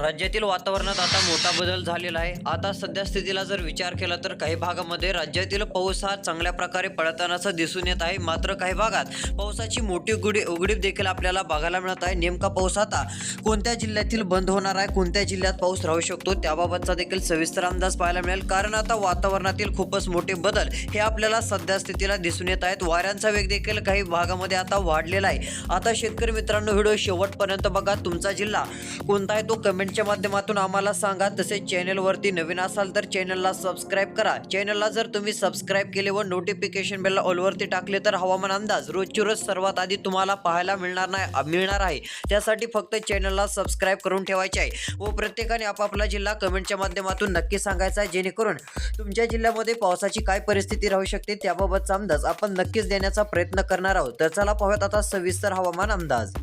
राज्यातील वातावरणात आता मोठा बदल झालेला आहे. आता सध्या स्थितीला जर विचार केला तर काही भागामध्ये राज्यातील पाऊस हा चांगल्या प्रकारे पडतानाचा दिसून येत आहे. मात्र काही भागात पावसाची मोठी उघडी उघडीप देखील आपल्याला बघायला मिळत आहे. नेमका पाऊस आता कोणत्या जिल्ह्यातील बंद होणार आहे? कोणत्या जिल्ह्यात पाऊस राहू शकतो? त्याबाबतचा देखील सविस्तर अंदाज पाहायला मिळेल. कारण आता वातावरणातील खूपच मोठे बदल हे आपल्याला सध्या स्थितीला दिसून येत आहेत. वाऱ्यांचा वेग देखील काही भागामध्ये आता वाढलेला आहे. आता शेतकरी मित्रांनो व्हिडिओ शेवटपर्यंत बघा. तुमचा जिल्हा कोणता आहे? तो कमेंट कमेंटच्या माध्यमातून आम्हाला सांगा. तसेच चॅनलवरती नवीन असाल तर चॅनलला सबस्क्राईब करा. चॅनलला जर तुम्ही सबस्क्राईब केले व नोटिफिकेशन बेलला ऑलवरती टाकले तर हवामान अंदाज रोजची रोज सर्वात आधी तुम्हाला पाहायला मिळणार नाही मिळणार आहे. त्यासाठी फक्त चॅनलला सबस्क्राईब करून ठेवायचे आहे. व प्रत्येकाने आपापला जिल्हा कमेंटच्या माध्यमातून नक्की सांगायचा आहे. जेणेकरून तुमच्या जिल्ह्यामध्ये पावसाची काय परिस्थिती राहू शकते त्याबाबतचा अंदाज आपण नक्कीच देण्याचा प्रयत्न करणार आहोत. तर चला पाहूयात आता सविस्तर हवामान अंदाज.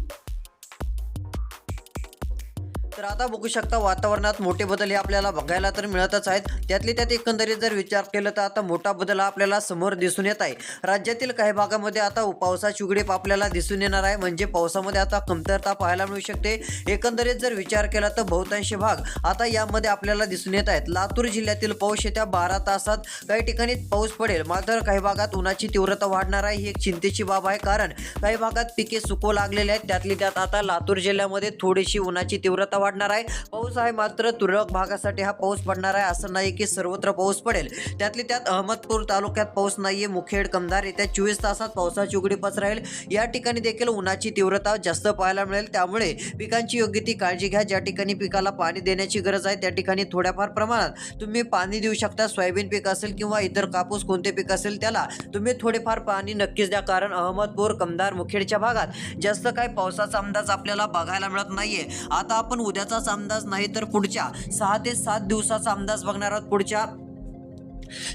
तर आता बघू शकता वातावरणात मोठे बदल हे आपल्याला बघायला तर मिळतच आहेत. त्यातले त्यात एकंदरीत जर विचार केला तर आता मोठा बदल हा आपल्याला समोर दिसून येत आहे. राज्यातील काही भागामध्ये आता पावसाची उघडीप आपल्याला दिसून येणार आहे. म्हणजे पावसामध्ये आता कमतरता पाहायला मिळू शकते. एकंदरीत जर विचार केला तर बहुतांशी भाग आता यामध्ये आपल्याला दिसून येत आहेत. लातूर जिल्ह्यातील पाऊस येत्या बारा तासात काही ठिकाणी पाऊस पडेल. मात्र काही भागात उन्हाची तीव्रता वाढणार आहे. ही एक चिंतेची बाब आहे. कारण काही भागात पिके सुकू लागलेले आहेत. त्यातली त्यात आता लातूर जिल्ह्यामध्ये थोडीशी उन्हाची तीव्रता वाढणार आहे. पाऊस आहे मात्र तुरळक भागासाठी हा पाऊस पडणार आहे असं नाही की सर्वत्र पाऊस पडेल. त्यातली त्यात अहमदपूर तालुक्यात पाऊस नाहीये. मुखेड कमदार येत्या चोवीस तासात पावसाची उघडीपास राहील या ठिकाणी देखील उन्हाची तीव्रता जास्त पाहायला मिळेल. त्यामुळे पिकांची योग्य ती काळजी घ्या. ज्या ठिकाणी पिकाला पाणी देण्याची गरज आहे त्या ठिकाणी थोड्याफार प्रमाणात तुम्ही पाणी देऊ शकता. सोयाबीन पीक असेल किंवा इतर कापूस कोणते पीक असेल त्याला तुम्ही थोडेफार पाणी नक्कीच द्या. कारण अहमदपूर कमदार मुखेडच्या भागात जास्त काही पावसाचा अंदाज आपल्याला बघायला मिळत नाहीये. आता आपण उद्याचाच अंदाज नाही तर पुढच्या सहा ते सात दिवसाचा अंदाज बघणार आहोत पुढच्या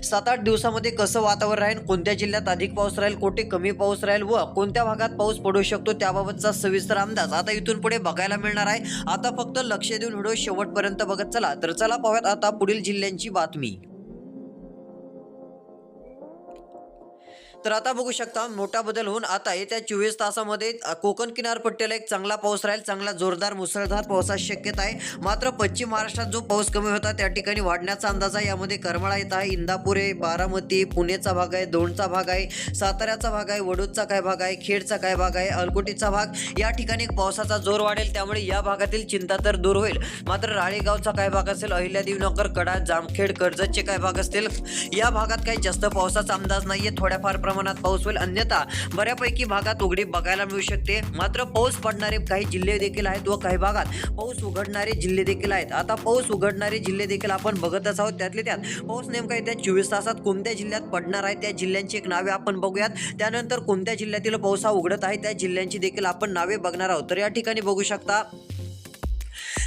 सात आठ दिवसामध्ये कसं वातावरण राहील कोणत्या जिल्ह्यात अधिक पाऊस राहील कुठे कमी पाऊस राहील व कोणत्या भागात पाऊस पडू शकतो त्याबाबतचा सविस्तर अंदाज आता इथून पुढे बघायला मिळणार आहे. आता फक्त लक्ष देऊन व्हिडिओ शेवटपर्यंत बघत चला. तर चला पाहूयात आता पुढील जिल्ह्यांची बातमी. तर आता बघू शकता मोठा बदल होऊन आता येत्या चोवीस तासामध्ये कोकण किनारपट्टीला एक चांगला पाऊस राहील चांगला जोरदार मुसळधार पावसाची शक्यता आहे. मात्र पश्चिम महाराष्ट्रात जो पाऊस कमी होता त्या ठिकाणी वाढण्याचा अंदाज आहे. यामध्ये करमाळा येत आहे इंदापूर आहे बारामती पुणेचा भाग आहे दोंडचा भाग आहे साताऱ्याचा भाग आहे वडूदचा काय भाग आहे खेडचा काय भाग आहे अलकोटीचा भाग या ठिकाणी पावसाचा जोर वाढेल. त्यामुळे या भागातील चिंता तर दूर होईल. मात्र राळेगावचा काय भाग असेल अहिल्यादेवीनगर कडा जामखेड कर्जतचे काय भाग असतील या भागात काही जास्त पावसाचा अंदाज नाहीये. थोड्याफार प्रमाणात पाऊस होईल. अन्यथा बऱ्यापैकी भागात उघडी बघायला मिळू शकते. मात्र पाऊस पडणारे काही जिल्हे देखील आहेत व काही भागात पाऊस उघडणारे जिल्हे देखील आहेत. आता पाऊस उघडणारे जिल्हे देखील आपण बघतच आहोत. त्यातले त्यात पाऊस नेमका येत्या चोवीस तासात कोणत्या जिल्ह्यात पडणार आहे? त्या जिल्ह्यांची एक नावे आपण बघूयात. त्यानंतर कोणत्या जिल्ह्यातील पाऊस हा उघडत आहे? त्या जिल्ह्यांची देखील आपण नावे बघणार आहोत. तर या ठिकाणी बघू शकता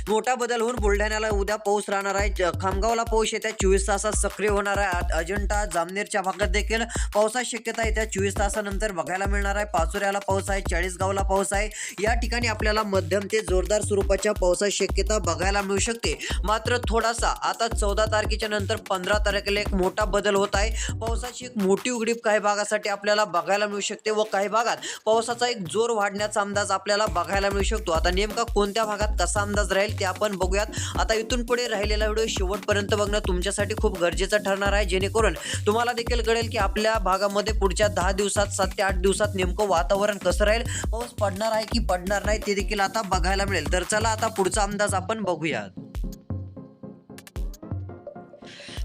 मोठा बदल होऊन बुलढाण्याला उद्या पाऊस राहणार आहे. ज- खामगावला पाऊस येत्या चोवीस तासात सक्रिय होणार आहे. अ- अजंठा जामनेरच्या भागात देखील पावसाची शक्यता येत्या चोवीस तासानंतर बघायला मिळणार आहे. पाचोऱ्याला पाऊस आहे चाळीसगावला पाऊस आहे. या ठिकाणी आपल्याला मध्यम ते जोरदार स्वरूपाच्या पावसाची शक्यता बघायला मिळू शकते. मात्र थोडासा आता चौदा तारखेच्या नंतर पंधरा तारखेला एक मोठा बदल होत आहे. पावसाची एक मोठी उघडीप काही भागासाठी आपल्याला बघायला मिळू शकते व काही भागात पावसाचा एक जोर वाढण्याचा अंदाज आपल्याला बघायला मिळू शकतो. आता नेमका कोणत्या भागात कसा अंदाज राहील? ते आपण बघूयात. आता इथून पुढे राहिलेला व्हिडिओ शेवटपर्यंत बघणं तुमच्यासाठी खूप गरजेचं ठरणार आहे. जेणेकरून तुम्हाला देखील कळेल की आपल्या भागामध्ये पुढच्या दहा दिवसात सात ते आठ दिवसात नेमकं वातावरण कसं राहील? पाऊस पडणार आहे की पडणार नाही ते देखील आता बघायला मिळेल. तर चला आता पुढचा अंदाज आपण बघूयात.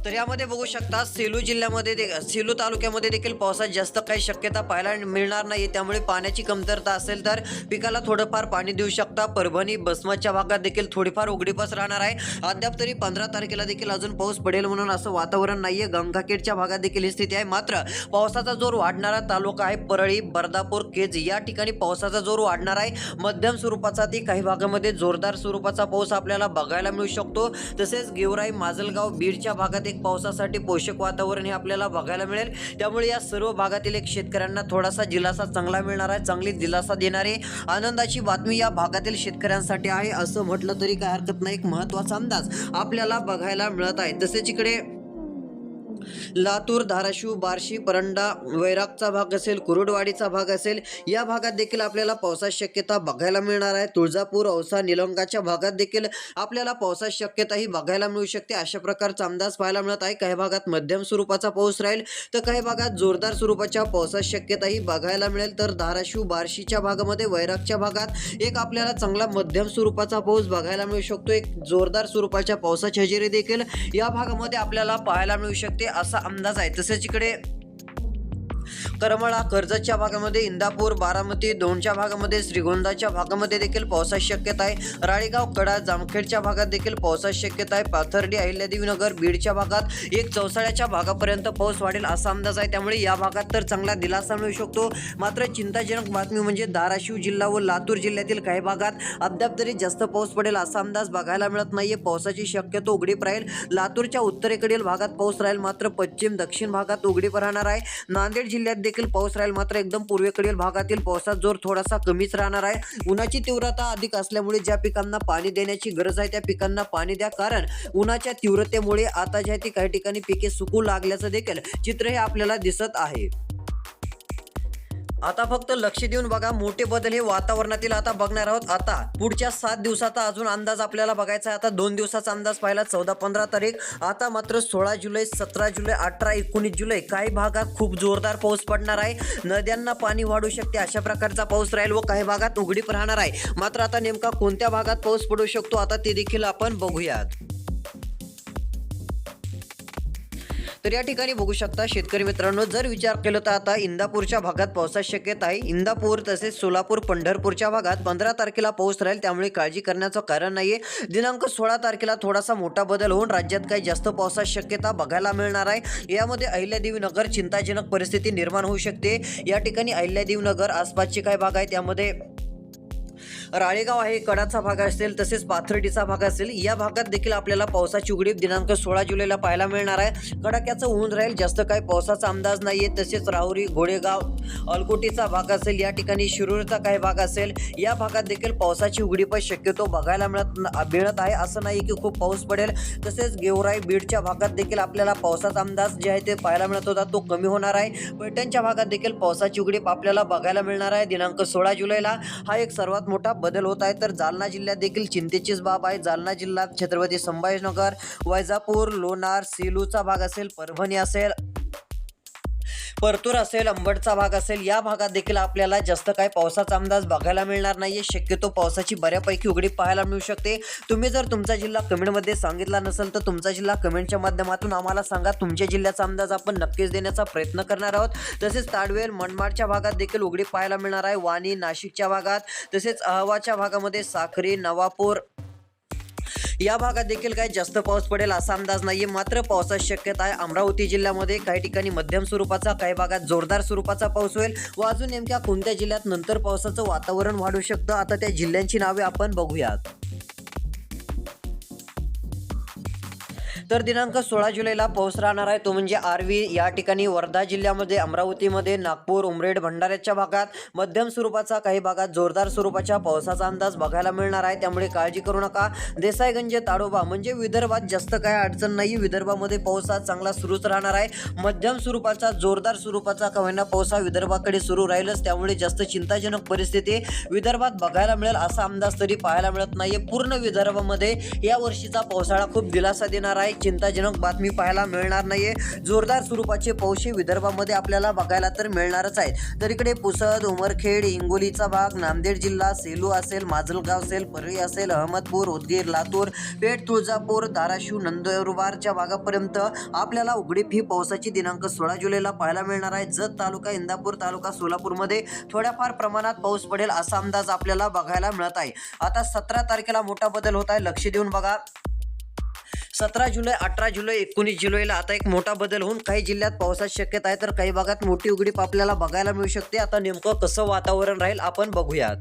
तर यामध्ये बघू शकता सेलू जिल्ह्यामध्ये दे- सेलू तालुक्यामध्ये देखील पावसाची जास्त काही शक्यता पाहायला मिळणार नाही. त्यामुळे पाण्याची कमतरता असेल तर पिकाला थोडंफार पाणी देऊ शकता. परभणी बसमतच्या भागात देखील थोडीफार उघडीपास राहणार आहे. अद्याप तरी पंधरा तारखेला देखील अजून पाऊस पडेल म्हणून असं वातावरण नाहीये. गंगाखेडच्या भागात देखील ही स्थिती आहे. मात्र पावसाचा जोर वाढणारा तालुका आहे परळी बर्दापूर केज. या ठिकाणी पावसाचा जोर वाढणार आहे. मध्यम स्वरूपाचा ती काही भागामध्ये जोरदार स्वरूपाचा पाऊस आपल्याला बघायला मिळू शकतो. तसेच गेवराई माजलगाव बीडच्या भागात एक पावसासाठी पोषक वातावरण हे आपल्याला बघायला मिळेल. त्यामुळे या सर्व भागातील एक शेतकऱ्यांना थोडासा दिलासा चांगला मिळणार आहे चांगली दिलासा देणारी आनंदाची बातमी या भागातील शेतकऱ्यांसाठी आहे असं म्हटलं तरी काय हरकत नाही. एक महत्त्वाचा अंदाज आपल्याला बघायला मिळत आहे. तसेच इकडे लातूर धाराशिव बार्शी परंडा वैरागचा भाग असेल कुरुडवाडीचा भाग असेल या भागात देखील आपल्याला पावसाची शक्यता बघायला मिळणार आहे. तुळजापूर औसा निलंगाच्या भागात देखील आपल्याला पावसाची शक्यता ही बघायला मिळू शकते. अशा प्रकारचा अंदाज पाहायला मिळत आहे. काही भागात मध्यम स्वरूपाचा पाऊस राहील तर काही भागात जोरदार स्वरूपाच्या पावसाची शक्यता ही बघायला मिळेल. तर धाराशिव बार्शीच्या भागामध्ये वैरागच्या भागात एक आपल्याला चांगला मध्यम स्वरूपाचा पाऊस बघायला मिळू शकतो. एक जोरदार स्वरूपाच्या पावसाची हजेरी देखील या भागामध्ये आपल्याला पाहायला मिळू शकते. असा अंदाज आहे. तसेच इकडे करमाळा कर्जतच्या भागामध्ये इंदापूर बारामती दोनच्या भागामध्ये श्रीगोंदाच्या भागामध्ये देखील पावसाची शक्यता आहे. राळेगाव कडा जामखेडच्या भागात देखील पावसाची शक्यता आहे. पाथर्डी अहिल्यादेवीनगर बीडच्या भागात एक चौसाळ्याच्या भागापर्यंत पाऊस वाढेल असा अंदाज आहे. त्यामुळे या भागात तर चांगला दिलासा मिळू शकतो. मात्र चिंताजनक बातमी म्हणजे धाराशिव जिल्हा व लातूर जिल्ह्यातील काही भागात अद्याप तरी जास्त पाऊस पडेल असा अंदाज बघायला मिळत नाहीये. पावसाची शक्यता उघडीप राहील. लातूरच्या उत्तरेकडील भागात पाऊस राहील. मात्र पश्चिम दक्षिण भागात उघडीप राहणार आहे. नांदेड जिल्ह्यात देखील पाऊस राहील. मात्र एकदम पूर्वेकडील भागातील पावसात जोर थोडासा कमीच राहणार आहे. उन्हाची तीव्रता अधिक असल्यामुळे ज्या पिकांना पाणी देण्याची गरज आहे त्या पिकांना पाणी द्या. कारण उन्हाच्या तीव्रतेमुळे आता ज्या ती काही ठिकाणी पिके सुकू लागल्याचं देखील चित्र हे आपल्याला दिसत आहे. आता फक्त लक्ष देऊन बघा मोठे बदल हे वातावरणातील आता बघणार आहोत. आता पुढच्या सात दिवसाचा अजून अंदाज आपल्याला बघायचा आहे. आता दोन दिवसाचा अंदाज पाहिला चौदा पंधरा तारीख. आता मात्र सोळा जुलै सतरा जुलै अठरा एकोणीस जुलै काही भागात खूप जोरदार पाऊस पडणार आहे. नद्यांना पाणी वाढू शकते अशा प्रकारचा पाऊस राहील व काही भागात उघडीप राहणार आहे. मात्र आता नेमका कोणत्या भागात पाऊस पडू शकतो आता ते देखील आपण बघूयात. तर या ठिकाणी बघू शकता शेतकरी मित्रांनो जर विचार केला तर आता इंदापूरच्या भागात पावसाची शक्यता आहे. इंदापूर तसेच सोलापूर पंढरपूरच्या भागात पंधरा तारखेला पाऊस राहील त्यामुळे काळजी करण्याचं कारण नाहीये. दिनांक सोळा तारखेला थोडासा मोठा बदल होऊन राज्यात काही जास्त पावसाची शक्यता बघायला मिळणार आहे. यामध्ये अहिल्यादेवी नगर चिंताजनक परिस्थिती निर्माण होऊ शकते. या ठिकाणी अहिल्यादेवी नगर आसपासचे काही भाग आहे त्यामध्ये राळेगाव आहे कडाचा भाग असेल तसेच पाथर्डीचा भाग असेल या भागात देखील आपल्याला पावसाची उघडीप दिनांक सोळा जुलैला पाहायला मिळणार आहे. कडाक्याचं ऊन राहील जास्त काही पावसाचा अंदाज नाहीये तसेच राहुरी घोडेगाव अलकोटीचा भाग असेल या ठिकाणी शिरूरचा काही भाग असेल या भागात देखील पावसाची उघडीप शक्यतो बघायला मिळत मिळत आहे. असं नाही की खूप पाऊस पडेल तसेच गेवराई बीडच्या भागात देखील आपल्याला पावसाचा अंदाज जे आहे ते पाहायला मिळत होता तो कमी होणार आहे. पैठणच्या भागात देखील पावसाची उघडीप आपल्याला बघायला मिळणार आहे दिनांक सोळा जुलैला. हा एक सर्वात मोठा बदल होत आहे तर जालना जिल्ह्यात देखील चिंतेचीच बाब आहे. जालना जिल्ह्यात छत्रपती संभाजीनगर वैजापूर लोणार सेलूचा भाग असेल परभणी असेल. परतूर असेल अंबडचा भाग असेल या भागात देखील आपल्याला जास्त काही पावसाचा अंदाज बघायला मिळणार नाहीये. शक्यतो पावसाची बऱ्यापैकी उघडी पाहायला मिळू शकते. तुम्ही जर तुमचा जिल्हा कमेंटमध्ये सांगितला नसेल तर तुमचा जिल्हा कमेंटच्या माध्यमातून आम्हाला सांगा. तुमच्या जिल्ह्याचा अंदाज आपण नक्कीच देण्याचा प्रयत्न करणार आहोत. तसेच ताडवेल मनमाडच्या भागात देखील उघडी पाहायला मिळणार आहे. वाणी नाशिकच्या भागात. तसेच अहवाच्या भागामध्ये साखरी नवापूर या भागात देखील काही जास्त पाऊस पडेल असा अंदाज नाहीये. मात्र पावसाची शक्यता आहे. अमरावती जिल्ह्यामध्ये काही ठिकाणी मध्यम स्वरूपाचा काही भागात जोरदार स्वरूपाचा पाऊस होईल व अजून नेमक्या कोणत्या जिल्ह्यात नंतर पावसाचं वातावरण वाढू शकतं? आता त्या जिल्ह्यांची नावे आपण बघूयात. तर दिनांक सोळा जुलैला पाऊस राहणार आहे. तो म्हणजे आर्वी. या ठिकाणी वर्धा जिल्ह्यामध्ये अमरावतीमध्ये नागपूर उमरेड भंडाऱ्याच्या भागात मध्यम स्वरूपाचा काही भागात जोरदार स्वरूपाच्या पावसाचा अंदाज बघायला मिळणार आहे. त्यामुळे काळजी करू नका. देसाईगंज ताडोबा म्हणजे विदर्भात जास्त काय अडचण नाही. विदर्भामध्ये पाऊस हा चांगला सुरूच राहणार आहे. मध्यम स्वरूपाचा जोरदार स्वरूपाचा का पाऊस हा विदर्भाकडे सुरू राहीलच. त्यामुळे जास्त चिंताजनक परिस्थिती विदर्भात बघायला मिळेल असा अंदाज तरी पाहायला मिळत नाहीये. पूर्ण विदर्भामध्ये या वर्षीचा पावसाळा खूप दिलासा देणार आहे. चिंताजनक बातमी पाहायला मिळणार नाहीये. जोरदार स्वरूपाचे पाऊस विदर्भामध्ये आपल्याला बघायला तर मिळणारच आहेत. तर इकडे पुसद उमरखेड हिंगोलीचा भाग नांदेड जिल्हा सेलू असेल माजलगाव असेल परळी असेल अहमदपूर उदगीर लातूर पेठ तुळजापूर धाराशिव नंदुरबारच्या भागापर्यंत आपल्याला उघडीप ही पावसाची दिनांक सोळा जुलैला पाहायला मिळणार आहे. जत तालुका इंदापूर तालुका सोलापूरमध्ये थोड्याफार प्रमाणात पाऊस पडेल असा अंदाज आपल्याला बघायला मिळत आहे. आता सतरा तारखेला मोठा बदल होत आहे. लक्ष देऊन बघा. सतरा जुलै अठरा जुलै एकोणीस जुलैला आता एक मोठा बदल होऊन काही जिल्ह्यात पावसाची शक्यता आहे. तर काही भागात मोठी उघडीप आपल्याला बघायला मिळू शकते. आता नेमकं कसं वातावरण राहील आपण बघूयात.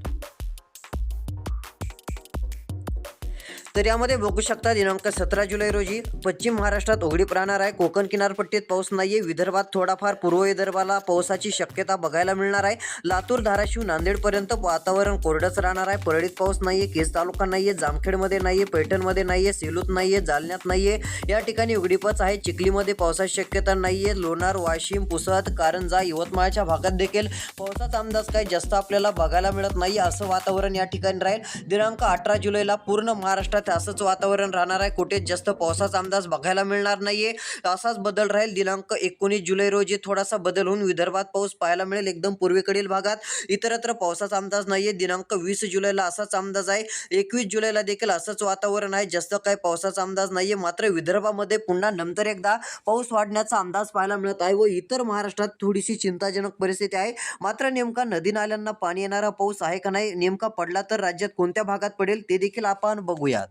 तर यामध्ये बघू शकता दिनांक सतरा जुलै रोजी पश्चिम महाराष्ट्रात उघडीप राहणार आहे. कोकण किनारपट्टीत पाऊस नाहीये. विदर्भात थोडाफार पूर्व विदर्भाला पावसाची शक्यता बघायला मिळणार आहे. लातूर धाराशिव नांदेडपर्यंत वातावरण कोरडंच राहणार आहे. परळीत पाऊस नाहीये. केस तालुका नाहीये. जामखेडमध्ये नाहीये. पैठणमध्ये नाहीये. सेलूत नाहीये. जालन्यात नाहीये. या ठिकाणी उघडीपच आहे. चिखलीमध्ये पावसाची शक्यता नाहीये. लोणार वाशिम पुसद कारंजा यवतमाळच्या भागात देखील पावसाचा अंदाज काही जास्त आपल्याला बघायला मिळत नाही असं वातावरण या ठिकाणी राहील. दिनांक अठरा जुलैला पूर्ण महाराष्ट्रात असंच वातावरण राहणार आहे. कुठेच जास्त पावसाचा अंदाज बघायला मिळणार नाहीये. असाच बदल राहील. दिनांक एकोणीस जुलै रोजी थोडासा बदल होऊन विदर्भात पाऊस पाहायला मिळेल. एकदम पूर्वेकडील भागात इतरत्र पावसाचा अंदाज नाहीये. दिनांक वीस जुलैला असाच अंदाज आहे. एकवीस जुलैला देखील असंच वातावरण आहे. जास्त काही पावसाचा अंदाज नाहीये. मात्र विदर्भामध्ये पुन्हा नंतर एकदा पाऊस वाढण्याचा अंदाज पाहायला मिळत आहे व इतर महाराष्ट्रात थोडीशी चिंताजनक परिस्थिती आहे. मात्र नेमका नदी नाल्यांना पाणी येणारा पाऊस आहे का नाही नेमका पडला तर राज्यात कोणत्या भागात पडेल ते देखील आपण बघूयात.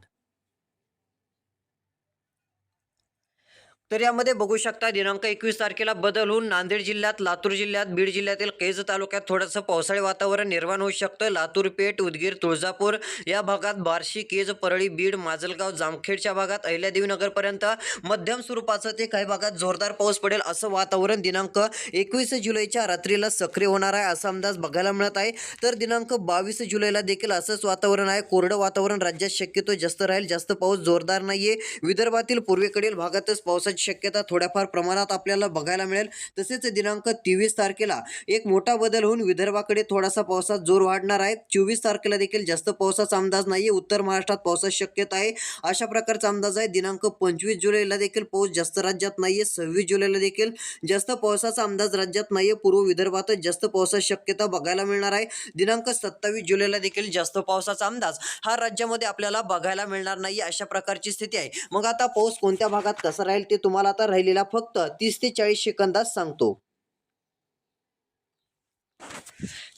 तर यामध्ये बघू शकता दिनांक एकवीस तारखेला बदल होऊन नांदेड जिल्ह्यात लातूर जिल्ह्यात बीड जिल्ह्यातील केज तालुक्यात थोडंसं पावसाळी वातावरण निर्माण होऊ शकतं. लातूर पेठ उदगीर तुळजापूर या भागात बार्शी केज परळी बीड माजलगाव जामखेडच्या भागात अहिल्यादेवीनगरपर्यंत मध्यम स्वरूपाचं ते काही भागात जोरदार पाऊस पडेल असं वातावरण दिनांक एकवीस जुलैच्या रात्रीला सक्रिय होणार आहे असा अंदाज बघायला मिळत आहे. तर दिनांक बावीस जुलैला देखील असंच वातावरण आहे. कोरडं वातावरण राज्यात शक्यतो जास्त राहील जास्त पाऊस जोरदार नाहीये. विदर्भातील पूर्वेकडील भागातच पावसाची शक्यता थोड्याफार प्रमाणात आपल्याला बघायला मिळेल. तसेच दिनांक तेवीस तारखेला एक मोठा बदल होऊन विदर्भाकडे थोडासा पावसात जोर वाढणार आहे. चोवीस तारखेला देखील जास्त पावसाचा अंदाज नाहीये. उत्तर महाराष्ट्रात पावसाची शक्यता आहे. अशा प्रकारचा अंदाज आहे. दिनांक पंचवीस जुलैला देखील पाऊस जास्त राज्यात नाहीये. सव्वीस जुलैला देखील जास्त पावसाचा अंदाज राज्यात नाहीये. पूर्व विदर्भातच जास्त पावसाची शक्यता बघायला मिळणार आहे. दिनांक सत्तावीस जुलैला देखील जास्त पावसाचा अंदाज हा राज्यामध्ये आपल्याला बघायला मिळणार नाही अशा प्रकारची स्थिती आहे. मग आता पाऊस कोणत्या भागात कसा राहील ते तुम्हाला आता राहिलेला फक्त तीस ते चाळीस सेकंदात सांगतो.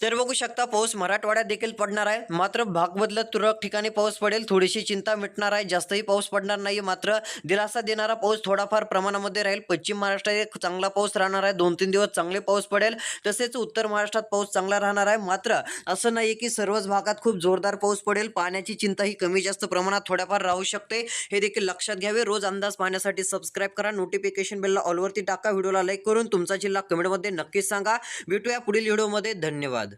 तर बघू शकता पाऊस मराठवाड्यात देखील पडणार आहे. मात्र भाग बदलत तुरळक ठिकाणी पाऊस पडेल. थोडीशी चिंता मिटणार आहे. जास्तही पाऊस पडणार नाही मात्र दिलासा देणारा पाऊस थोडाफार प्रमाणामध्ये राहील. पश्चिम महाराष्ट्रात एक चांगला पाऊस राहणार आहे. दोन तीन दिवस चांगले पाऊस पडेल. तसेच उत्तर महाराष्ट्रात पाऊस चांगला राहणार आहे. मात्र असं नाही की सर्वच भागात खूप जोरदार पाऊस पडेल. पाण्याची चिंता ही कमी जास्त प्रमाणात थोड्याफार राहू शकते. हे देखील लक्षात घ्यावे. रोज अंदाज पाहण्यासाठी सबस्क्राईब करा. नोटिफिकेशन बेलला ऑलवरती टाका. व्हिडिओला लाईक करून तुमचा जिल्हा कमेंटमध्ये नक्कीच सांगा. भेटूया पुढील व्हिडिओमध्ये धन्यवाद.